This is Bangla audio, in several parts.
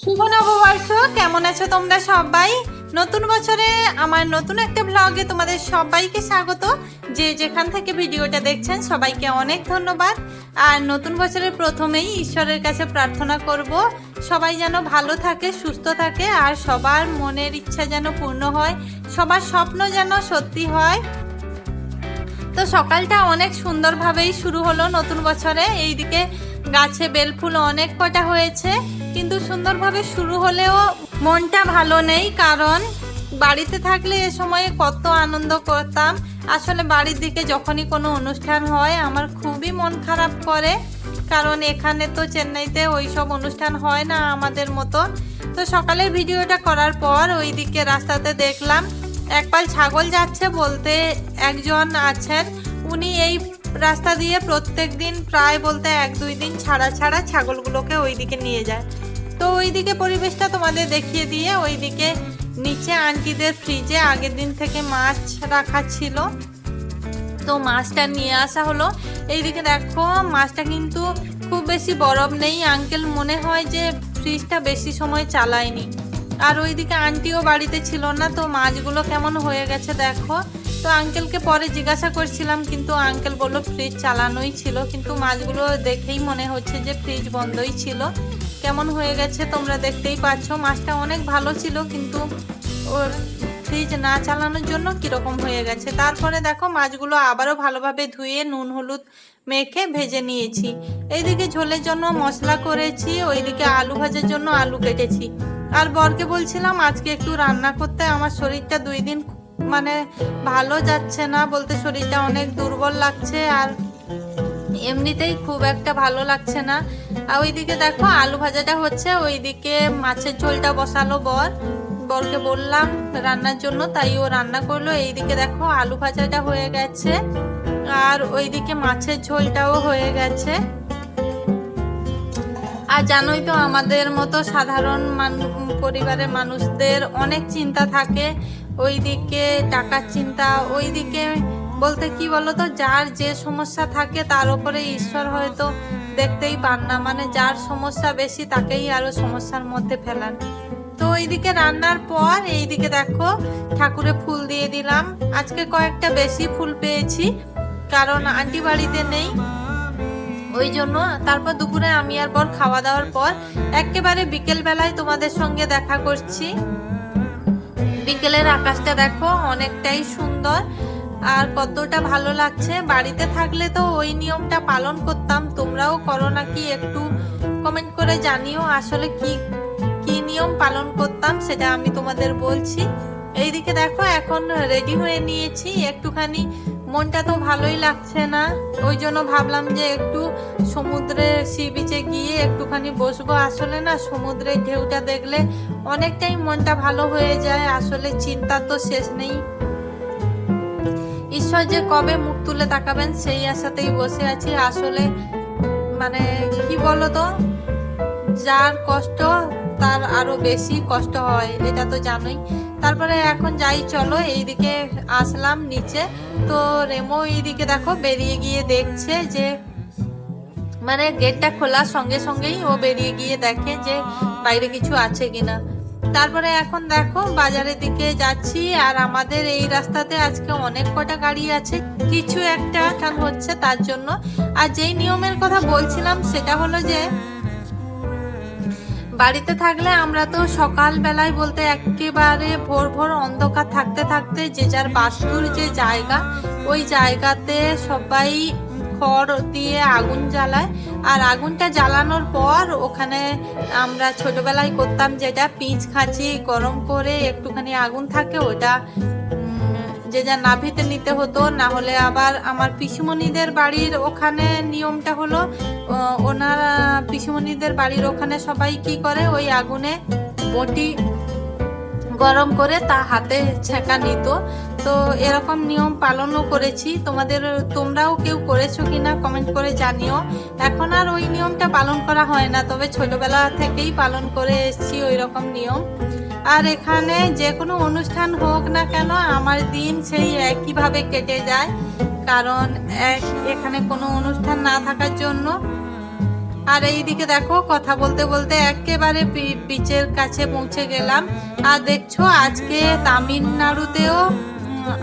শুভ নববর্ষ। কেমন আছো তোমরা সবাই? নতুন বছরে আমার নতুন একটা ব্লগে তোমাদের সবাইকে স্বাগত। যে যেখান থেকে ভিডিওটা দেখছেন, সবাইকে অনেক ধন্যবাদ। আর নতুন বছরের প্রথমেই ঈশ্বরের কাছে প্রার্থনা করব, সবাই যেন ভালো থাকে, সুস্থ থাকে, আর সবার মনের ইচ্ছা যেন পূর্ণ হয়, সবার স্বপ্ন যেন সত্যি হয়। তো সকালটা অনেক সুন্দরভাবেই শুরু হলো নতুন বছরে। এইদিকে গাছে বেলফুল অনেক কটা হয়েছে। কিন্তু সুন্দরভাবে শুরু হলেও মনটা ভালো নেই, কারণ বাড়িতে থাকলে এ সময়ে কত আনন্দ করতাম। আসলে বাড়ির দিকে যখনই কোনো অনুষ্ঠান হয়, আমার খুবই মন খারাপ করে, কারণ এখানে তো চেন্নাইতে ওই সব অনুষ্ঠান হয় না আমাদের মতো তো সকালের ভিডিওটা করার পর ওই দিকে রাস্তাতে দেখলাম, একপাল ছাগল যাচ্ছে বলতে একজন আছেন। উনি এই রাস্তা দিয়ে প্রত্যেক দিন প্রায় বলতে এক, দুই দিন ছাড়া ছাড়া ছাগলগুলোকে ওইদিকে নিয়ে যায়। তো ওইদিকে পরিবেশটা তোমাদের দেখিয়ে দিয়ে ওইদিকে নিচে আন্টিদের ফ্রিজে আগের দিন থেকে মাছ রাখা ছিল। তো মাছটা নিয়ে আসা হলো। এইদিকে দেখো, মাছটা কিন্তু খুব বেশি বরফ নেই। আঙ্কেল মনে হয় যে ফ্রিজটা বেশি সময় চালায়নি। আর ওইদিকে আন্টিও বাড়িতে ছিল না, তো মাছগুলো কেমন হয়ে গেছে দেখো। তো আঙ্কেলকে পরে জিজ্ঞাসা করছিলাম, কিন্তু আঙ্কেল বলল ফ্রিজ চালানোই ছিল, কিন্তু মাছগুলো দেখেই মনে হচ্ছে যে ফ্রিজ বন্ধই ছিল। কেমন হয়ে গেছে তোমরা দেখতেই পাচ্ছ, মাছটা অনেক ভালো ছিল, কিন্তু ওর ফ্রিজ না চালানোর জন্য কীরকম হয়ে গেছে। তারপরে দেখো, মাছগুলো আবারও ভালোভাবে ধুয়ে নুন, হলুদ মেখে ভেজে নিয়েছি। এইদিকে ঝোলের জন্য মশলা করেছি, ওইদিকে আলু ভাজার জন্য আলু কেটেছি। আর বরকে বলছিলাম, আজকে একটু রান্না করতে, আমার শরীরটা দুই দিন মানে ভালো যাচ্ছে না, বলতে শরীরটা অনেক দুর্বল লাগছে আর এমনিতেই খুব একটা ভালো লাগছে না। আর ওইদিকে দেখো আলু ভাজাটা হচ্ছে, ওইদিকে মাছের ঝোলটা বসালো বর। বরকে বললাম রান্নার জন্য, তাই ও রান্না করল। এইদিকে দেখো আলু ভাজাটা হয়ে গেছে, আর ওইদিকে মাছের ঝোলটাও হয়ে গেছে। আর জানোই তো আমাদের মতো সাধারণ পরিবারের মানুষদের অনেক চিন্তা থাকে। ওইদিকে টাকার চিন্তা ওই দিকে বলতে কি বলতো, যার যে সমস্যা থাকে তার উপরে ঈশ্বর হয়তো দেখতেই পান না। মানে যার সমস্যা বেশি তাকেই আরও সমস্যার মধ্যে ফেলান তো এইদিকে রান্নার পর এইদিকে দেখো, ঠাকুরে ফুল দিয়ে দিলাম। আজকে কয়েকটা বেশি ফুল পেয়েছি, কারণ আন্টি বাড়িতে নেই। ওই জন্য তারপর দুপুরে আমি আর পর খাওয়া দাওয়ার পর একেবারে বিকেল বেলায় তোমাদের সঙ্গে দেখা করছি। বিকেলের আকাশটা দেখো অনেকটাই সুন্দর আর কতটা ভালো লাগছে। বাড়িতে থাকলে তো ওই নিয়মটা পালন করতাম, তোমরাও করো নাকি একটু কমেন্ট করে জানিও আসলে কি কি নিয়ম পালন করতাম সেটা আমি তোমাদের বলছি। এইদিকে দেখো এখন রেডি হয়ে নিয়েছি, একটুখানি মনটা তো ভালোই লাগছে না। ওই জন্য ভাবলাম যে একটু সমুদ্রে সি বিচে গিয়ে একটুখানি বসবো। আসলে না, সমুদ্রের ঢেউটা দেখলে অনেকটাই মনটা ভালো হয়ে যায়। আসলে চিন্তা তো শেষ নেই। ঈশ্বর যে কবে মুখ তুলে তাকাবেন, সেই আশাতেই বসে আছি। আসলে মানে কি বলতো? যার কষ্ট তার আরও বেশি কষ্ট হয়, এটা তো জানোই। তারপরে এখন যাই, চলো এইদিকে আসলাম নিচে। তো রেমো এইদিকে দেখো, বেরিয়ে গিয়ে দেখছে যে মানে গেটটা খোলার সঙ্গে সঙ্গেই ও বেরিয়ে গিয়ে দেখে যে বাইরে কিছু আছে কিনা। তারপরে এখন দেখো, বাজারের দিকে যাচ্ছি, আর আমাদের এই রাস্তাতে আজকে অনেক কটা গাড়ি আছে। কিছু একটা হচ্ছে তার জন্য। আর যেই নিয়মের কথা বলছিলাম, সেটা হলো যে বাড়িতে থাকলে আমরা তো সকাল বেলায় বলতে একেবারে ভোর ভোর অন্ধকার থাকতে থাকতে যে যার বাস্তুর যে জায়গা, ওই জায়গাতে সবাই খড় দিয়ে আগুন জ্বালায়। আর আগুনটা জ্বালানোর পর ওখানে আমরা ছোটবেলায় করতাম যেটা, পিচ খাঁচি গরম করে একটুখানি আগুন থাকে, ওটা যে যা নাভিতে নিতে হতো, না হলে আবার আমার পিসুমণিদের বাড়ির ওখানে নিয়মটা হলো ওনার পিসুমণিদের বাড়ির ওখানে সবাই কি করে? ওই আগুনে বটি গরম করে তা হাতে ছেঁকা নিত। তো এরকম নিয়ম পালনও করেছি। তোমাদের, তোমরাও কেউ করেছ কিনা কমেন্ট করে জানিও। এখন আর ওই নিয়মটা পালন করা হয় না, তবে ছোটবেলা থেকেই পালন করে এসেছি ওই রকম নিয়ম। আর এখানে যে কোনো অনুষ্ঠান হোক না কেন, আমার দিন সেই একইভাবে কেটে যায়। কারণ এক, এখানে কোনো অনুষ্ঠান না থাকার জন্য আর এইদিকে দেখো, কথা বলতে বলতে একেবারে বিচের কাছে পৌঁছে গেলাম। আর দেখছ, আজকে তামিলনাড়ুতেও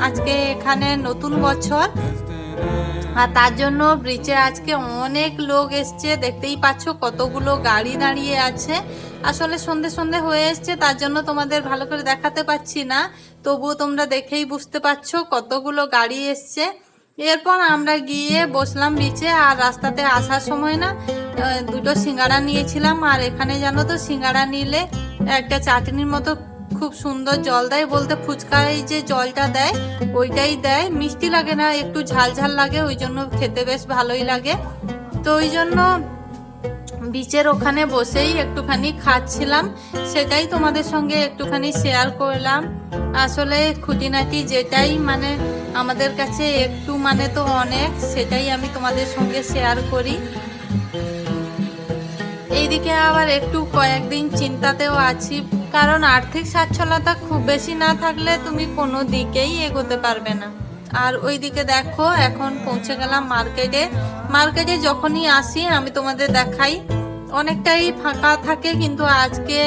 আজকে এখানে নতুন বছর। আর তার জন্য ব্রিজে আজকে অনেক লোক এসছে। দেখতেই পাচ্ছ, কতগুলো গাড়ি দাঁড়িয়ে আছে। আসলে সন্ধে সন্ধে হয়ে এসছে, তার জন্য তোমাদের ভালো করে দেখাতে পাচ্ছি না। তবুও তোমরা দেখেই বুঝতে পারছ, কতগুলো গাড়ি এসছে। এরপর আমরা গিয়ে বসলাম বিচে আর রাস্তাতে আসার সময় না দুটো সিঙ্গাড়া নিয়েছিলাম, আর এখানে জানো তো সিঙ্গাড়া নিলে একটা চাটনির মতো খুব সুন্দর জল দেয়, বলতে ফুচকায় যে জলটা দেয়, ওইটাই দেয়। মিষ্টি লাগে না, একটু ঝাল ঝাল লাগে, ওই জন্য খেতে বেশ ভালোই লাগে। তো ওই জন্য বিচের ওখানে বসেই একটুখানি খাচ্ছিলাম, সেটাই তোমাদের সঙ্গে একটুখানি শেয়ার করলাম। আসলে খুঁটিনাটি যেটাই মানে আমাদের কাছে একটু মানে তো অনেক, সেটাই আমি তোমাদের সঙ্গে শেয়ার করি। এইদিকে আবার একটু কয়েকদিন চিন্তাতেও আছি, কারণ আর্থিক সচ্ছলতা খুব বেশি না থাকলে তুমি কোনো দিকেই এগোতে পারবে না। আর ওইদিকে দেখো, এখন পৌঁছে গেলাম মার্কেটে। মার্কেটে যখনই আসি, আমি তোমাদের দেখাই। অনেকটাই ফাঁকা থাকে, কিন্তু আজকে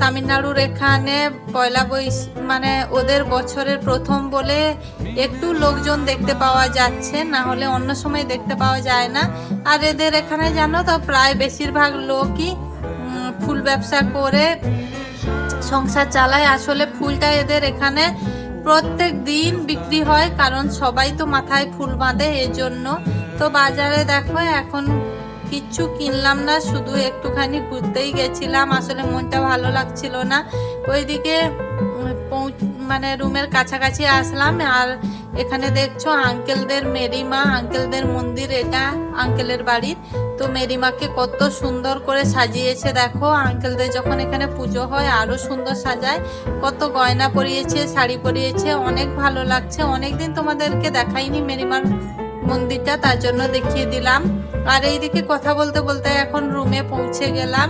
তামিলনাড়ুর এখানে পয়লা বৈশ মানে ওদের বছরের প্রথম বলে একটু লোকজন দেখতে পাওয়া যাচ্ছে, না হলে অন্য সময় দেখতে পাওয়া যায় না। আর এদের এখানে জানো তো, প্রায় বেশিরভাগ লোকই ফুল ব্যবসা করে সংসার চালায়। আসলে ফুলটা এদের এখানে প্রত্যেক দিন বিক্রি হয়, কারণ সবাই তো মাথায় ফুল বাঁধে এর জন্য তো বাজারে দেখো, এখন কিচ্ছু কিনলাম না, শুধু একটুখানি ঘুরতেই গেছিলাম। আসলে মনটা ভালো লাগছিল না। ওইদিকে মানে রুমের কাছাকাছি আসলাম আর এখানে দেখছ আঙ্কেলদের মেরিমা, আঙ্কেলদের মন্দির, এটা আঙ্কেলের বাড়ির তো মেরিমাকে কত সুন্দর করে সাজিয়েছে, দেখো। আঙ্কেলদের যখন এখানে পুজো হয়, আরও সুন্দর সাজায়। কত গয়না পরিয়েছে, শাড়ি পরিয়েছে, অনেক ভালো লাগছে। অনেকদিন তোমাদেরকে দেখাইনি মেরিমার মন্দিরটা, তার জন্য দেখিয়ে দিলাম। আর এইদিকে কথা বলতে বলতে এখন রুমে পৌঁছে গেলাম।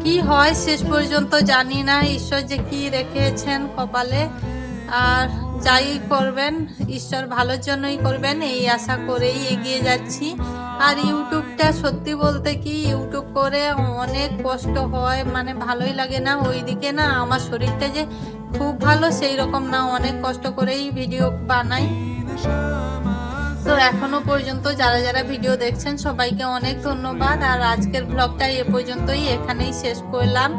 কি হয় শেষ পর্যন্ত জানি না, ঈশ্বর যে কি রেখেছেন কপালে। আর যাই করবেন, ঈশ্বর ভালোর জন্যই করবেন, এই আশা করেই এগিয়ে যাচ্ছি। আর ইউটিউবটা সত্যি বলতে কি, ইউটিউব করে অনেক কষ্ট হয় মানে ভালোই লাগে না। ওইদিকে না আমার শরীরটা যে খুব ভালো, সেই রকম না। অনেক কষ্ট করেই ভিডিও বানাই। তো এখনও পর্যন্ত যারা যারা ভিডিও দেখছেন, সবাইকে অনেক ধন্যবাদ। আর আজকের ব্লগটা এ পর্যন্তই, এখানেই শেষ করলাম।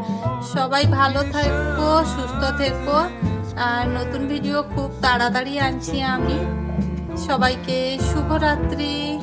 সবাই ভালো থেকো, সুস্থ থেকো। আর নতুন ভিডিও খুব তাড়াতাড়ি আনছি আমি। সবাইকে শুভরাত্রি।